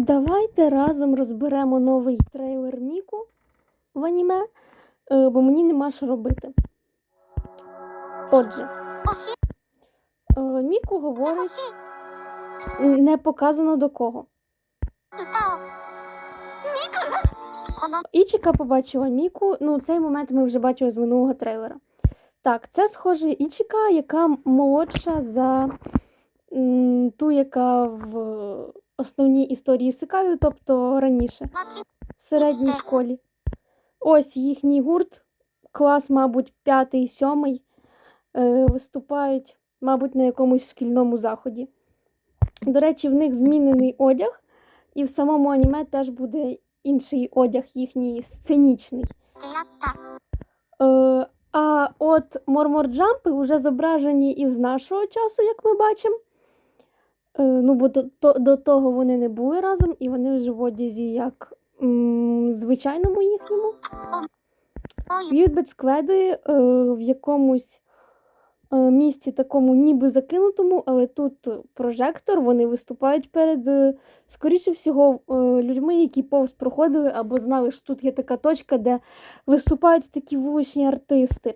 Давайте разом розберемо новий трейлер Міку в аніме, е, бо мені нема що робити. Отже, е, Міку говорить, не показано до кого. Ічіка побачила Міку. Ну, цей момент ми вже бачили з минулого трейлера. Так, це схоже Ічіка, яка молодша за ту, яка в основні історії Сикаю, тобто раніше, в середній школі. Ось їхній гурт, клас, мабуть, п'ятий, сьомий, е, виступають, мабуть, на якомусь шкільному заході. До речі, в них змінений одяг, і в самому аніме теж буде інший одяг, їхній сценічний. Е, а от морморджампи вже зображені із нашого часу, як ми бачимо. Е, ну, бо до, до, до того вони не були разом, і вони вже в одязі як м, звичайному їхньому. Вірбет скведи е, в якомусь е, місці такому ніби закинутому, але тут прожектор, вони виступають перед, е, скоріше всього, е, людьми, які повз проходили або знали, що тут є така точка, де виступають такі вуличні артисти.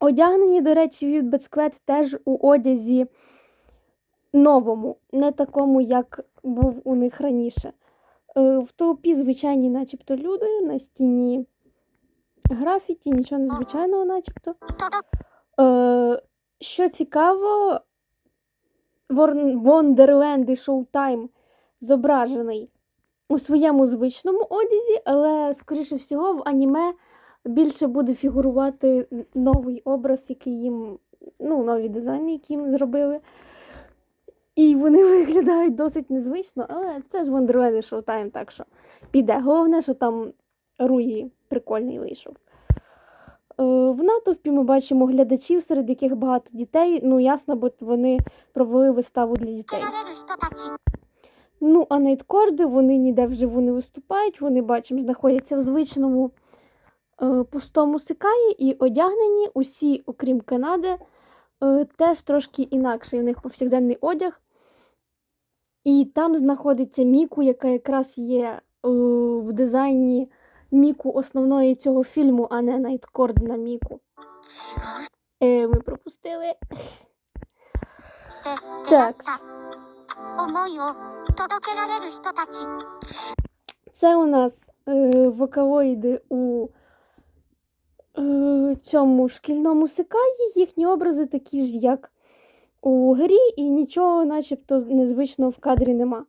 Одягнені, до речі, Вірбет сквед теж у одязі новому, не такому, як був у них раніше. Е, В толпі звичайні, начебто, люди на стіні графіті, нічого незвичайного, начебто. Е, що цікаво, Вондерленд і Шоутайм зображений у своєму звичному одязі, але, скоріше всього, в аніме більше буде фігурувати новий образ, який їм, ну, нові дизайни, які їм зробили. І вони виглядають досить незвично, але це ж Вандерлени Шоутайм, так що піде. Головне, що там Руї прикольний вийшов. Е, в натовпі ми бачимо глядачів, серед яких багато дітей. Ну, ясно, бо вони провели виставу для дітей. Ну, а найткорди вони ніде вживу не виступають, вони бачимо, знаходяться в звичному е, пустому сикаї і одягнені усі, окрім Канади, е, теж трошки інакше У них повсякденний одяг, і там знаходиться Міку, яка якраз є е, в дизайні Міку основної цього фільму, а не найткордна Міку. Е, Ми пропустили. Так. Це у нас е, вокалоїди у е, цьому шкільному сикаї. Їхні образи такі ж, як у грі і нічого начебто незвичного в кадрі нема.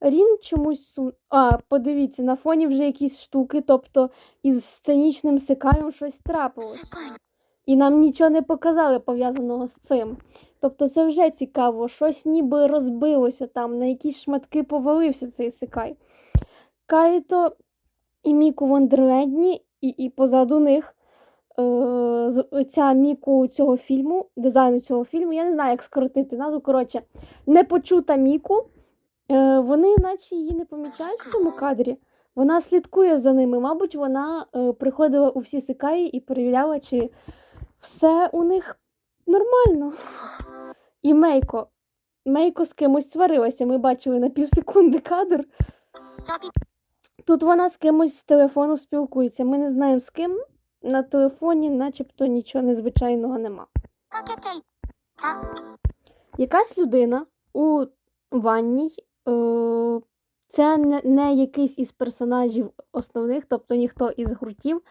Рін чомусь сум. А, подивіться, на фоні вже якісь штуки, тобто із сценічним сикаєм щось трапилось. І нам нічого не показали пов'язаного з цим. Тобто це вже цікаво, щось ніби розбилося там, на якісь шматки повалився цей сикай. Кайто і Міку Вандерлендні, і, і позаду них ця Міку цього фільму, дизайну цього фільму, я не знаю, як скоротити назву. Коротше, непочута Міку. Е, вони наче її не помічають в цьому кадрі. Вона слідкує за ними. Мабуть, вона е, приходила у всі сикаї і перевіряла, чи все у них нормально. І Мейко. Мейко з кимось сварилася. Ми бачили на півсекунди кадр. Тут вона з кимось з телефону спілкується. Ми не знаємо з ким на телефоні начебто нічого незвичайного нема. Якась людина у ванній, е, це не якийсь із персонажів основних, тобто ніхто із гуртів.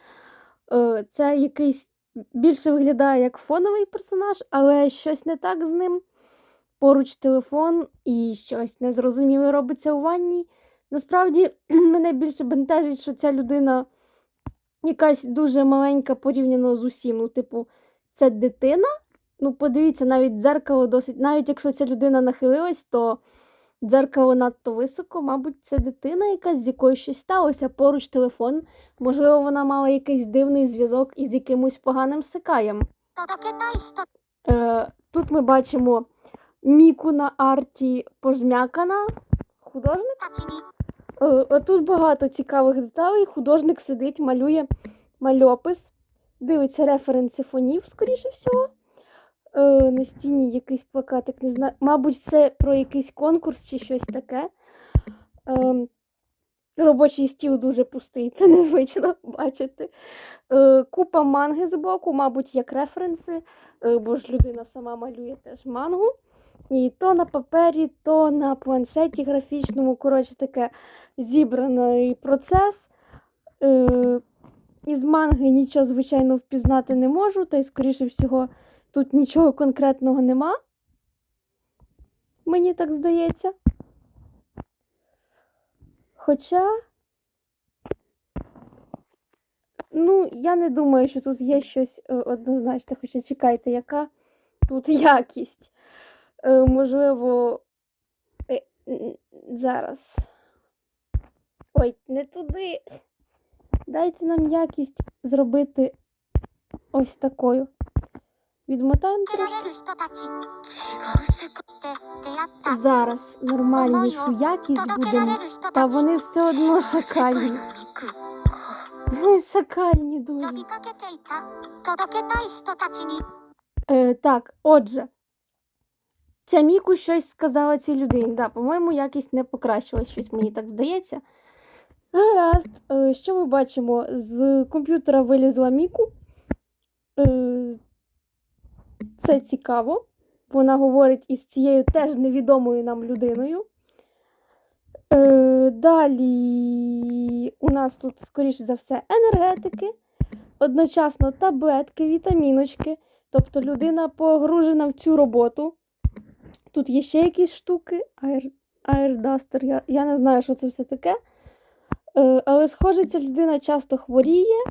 Е, це якийсь більше виглядає як фоновий персонаж, але щось не так з ним. Поруч телефон і щось незрозуміле робиться у ванні. Насправді мене більше бентежить, що ця людина якась дуже маленька порівняно з усім. Ну, типу, це дитина. Ну, подивіться, навіть дзеркало досить. Навіть якщо ця людина нахилилась, то дзеркало надто високо, мабуть, це дитина якась, з якою щось сталося. Поруч телефон. Можливо, вона мала якийсь дивний зв'язок із якимось поганим сикаєм. Е, Тут ми бачимо Міку на арті пожмякана художник. Е, Тут багато цікавих деталей. Художник сидить, малює мальопис, дивиться референси фонів, скоріше всього. Е, на стіні якийсь плакатик, не знаю. Мабуть, це про якийсь конкурс чи щось таке. Е, робочий стіл дуже пустий, це незвично бачити. Купа манги з боку, мабуть, як референси, бо ж людина сама малює теж мангу. І то на папері, то на планшеті графічному. Коротше, таке зібраний процес. Е, із манги нічого, звичайно, впізнати не можу, та й, скоріше всього, тут нічого конкретного нема. Мені так здається. Хоча. Ну, я не думаю, що тут є щось е, однозначне. Хоча чекайте, яка тут якість. Е, можливо, е, зараз. Ой, не туди. Дайте нам якість зробити ось такою. Відмотаємо трошки. Зараз нормальнішу якість будемо. Та вони все одно шакальні. Шакальні дуже. Е, Так, отже. Ця Міку щось сказала цій людині. Да, по-моєму, якість не покращилась, щось мені так здається. Гаразд, е, що ми бачимо? З комп'ютера вилізла Міку. Е, це цікаво. Вона говорить із цією теж невідомою нам людиною. Е, далі у нас тут, скоріш за все, енергетики, одночасно таблетки, вітаміночки. Тобто людина погружена в цю роботу. Тут є ще якісь штуки. Airduster, я, я не знаю, що це все таке. Е, але, схоже, ця людина часто хворіє,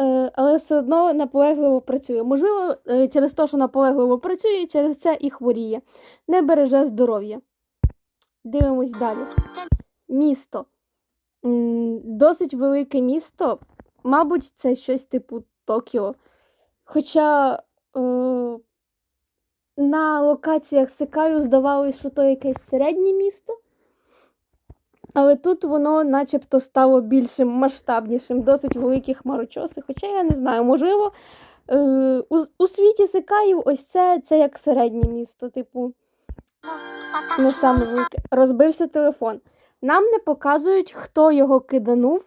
е, але все одно наполегливо працює. Можливо, е, через те, що наполегливо працює, через це і хворіє. Не береже здоров'я. Дивимось далі. Місто. Досить велике місто. Мабуть, це щось типу Токіо. Хоча е, на локаціях Секаю здавалось, що то якесь середнє місто. Але тут воно начебто стало більшим, масштабнішим, досить великі хмарочоси. Хоча я не знаю, можливо, е, у, у світі Секаїв ось це, це як середнє місто, типу, не саме велике. Розбився телефон. Нам не показують, хто його киданув,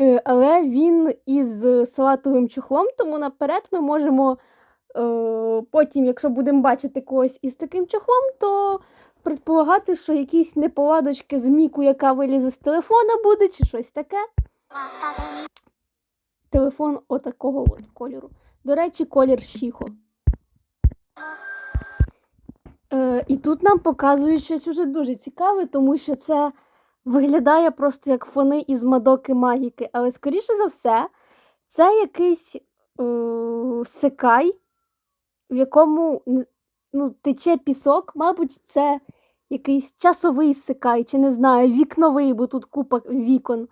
е, але він із салатовим чохлом, тому наперед ми можемо потім, якщо будемо бачити когось із таким чохлом, то предполагати, що якісь неполадочки з міку, яка вилізе з телефона буде, чи щось таке. Телефон отакого от кольору. До речі, колір Шіхо. Е, і тут нам показують щось уже дуже цікаве, тому що це виглядає просто як фони із Мадоки Магіки. Але, скоріше за все, це якийсь е, секай, в якому ну, тече пісок, мабуть, це якийсь часовий сикай, чи не знаю, вікновий, бо тут купа вікон.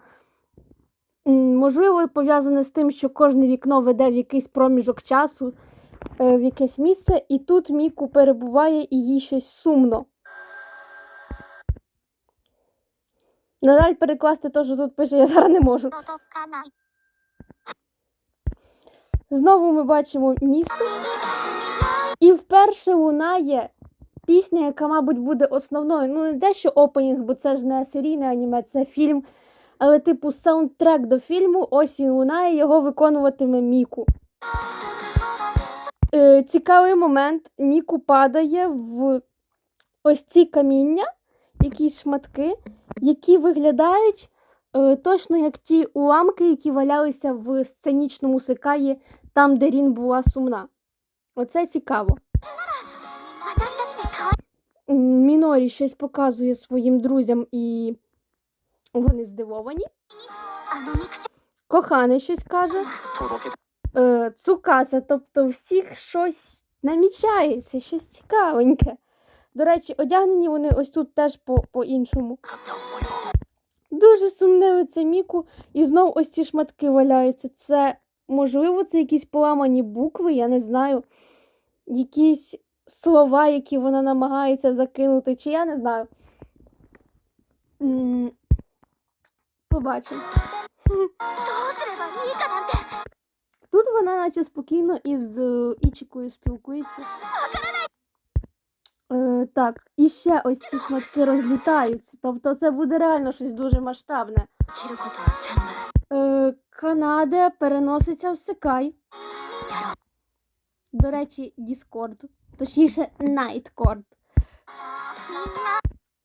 Можливо, пов'язане з тим, що кожне вікно веде в якийсь проміжок часу, е, в якесь місце, і тут Міку перебуває і їй щось сумно. На жаль, перекласти те, що тут пише, я зараз не можу. Знову ми бачимо місто і вперше лунає пісня, яка, мабуть, буде основною. Ну, не те, що опенінг, бо це ж не серійне аніме, це фільм. Але, типу, саундтрек до фільму, ось він лунає, його виконуватиме Міку. Е, цікавий момент. Міку падає в ось ці каміння, якісь шматки, які виглядають е, точно як ті уламки, які валялися в сценічному секаї, там, де Рін була сумна. Оце цікаво. Мінорі щось показує своїм друзям, і вони здивовані. Коханий щось каже. Е, Цукаса, тобто, всіх щось намічається, щось цікавеньке. До речі, одягнені вони ось тут теж по-іншому. Дуже сумне це Міку, і знов ось ці шматки валяються. Це Можливо, це якісь поламані букви, я не знаю, якісь слова, які вона намагається закинути, чи я не знаю. Побачимо. Тут вона наче спокійно із е, Ічікою спілкується. Е, Так, і ще ось ці шматки розлітаються. Тобто це буде реально щось дуже масштабне. Е, Канада переноситься в сикай. До речі, Discord, Точніше, Найткорд.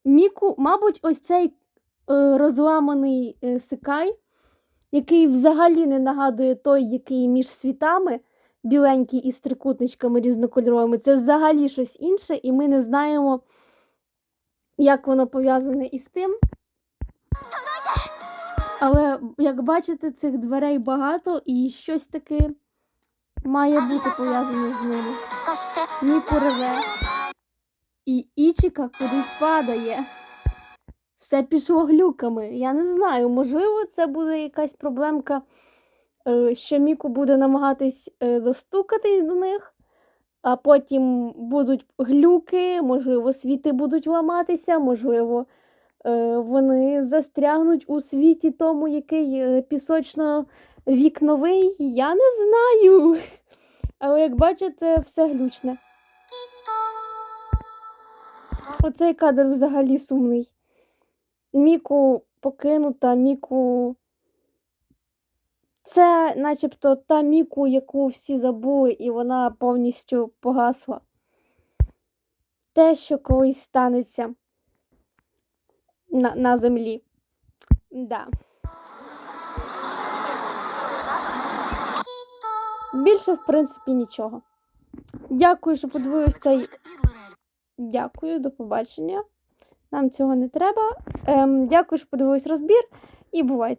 Міку, мабуть, ось цей е, розламаний е, Секай, який взагалі не нагадує той, який між світами, біленький із трикутничками різнокольоровими. Це взагалі щось інше, і ми не знаємо, як воно пов'язане із тим. Але, як бачите, цих дверей багато і щось таке має бути пов'язане з ними. Ні порве. І Ічика кудись падає. Все пішло глюками. Я не знаю, можливо, це буде якась проблемка, е, що Міку буде намагатись е, достукатись до них, а потім будуть глюки, можливо, світи будуть ламатися, можливо вони застрягнуть у світі тому, який е, пісочно-вікновий. Я не знаю. Але як бачите, все глючне. Оцей кадр взагалі сумний. Міку покинута, Міку. Це начебто та Міку, яку всі забули, і вона повністю погасла. Те, що колись станеться на, на землі. Да. Більше, в принципі, нічого. Дякую, що подивилися цей Дякую, до побачення. Нам цього не треба. Ем, дякую, що подивились розбір і бувайте.